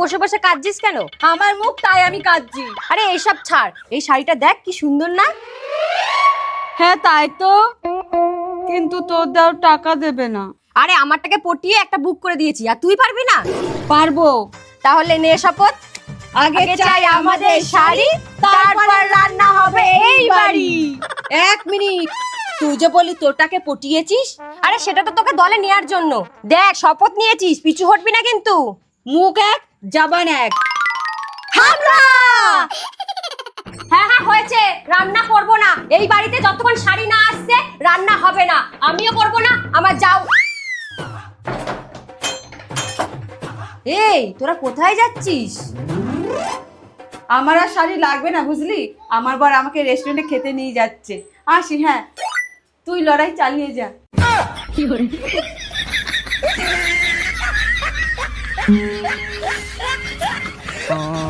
বসে বসে কাঁদছিস কেন? আমার মুখ তাই আমি কাঁদছি। আরে এইসব ছাড়। এই শাড়িটা দেখ কি সুন্দর না? হ্যাঁ তাই তো। কিন্তু তোর দাও টাকা দেবে না। আরে আমারটাকে পটিয়ে একটা বুক করে দিয়েছি আর তুই পারবি না? পারব। তাহলে নে শপথ। আগে আগে চাই আমাদের শাড়ি তারপর রান্না হবে এই বাড়ি। এক মিনিট। তুই যে বলি তোরটাকে পটিয়েছিস আরে সেটা তো তোকে দলে নেয়ার জন্য। দেখ শপথ নিয়েছিস পিছু হটবি না কিন্তু। মুখ এক জাবান এক। হামলা হ্যাঁ হ্যাঁ হয়েছে। রান্না করব না। এই বাড়িতে যতক্ষণ শাড়ি না আসছে রান্না হবে না। আমিও করব না আমার যাও। এই তোরা কোথায় যাচ্ছিস? আমার আর শাড়ি লাগবে না বুঝলি? আমার বর আমাকে রেস্টুরেন্টে খেতে নিয়ে যাচ্ছে। আসি হ্যাঁ। তুই লড়াই চালিয়ে যা। あ あ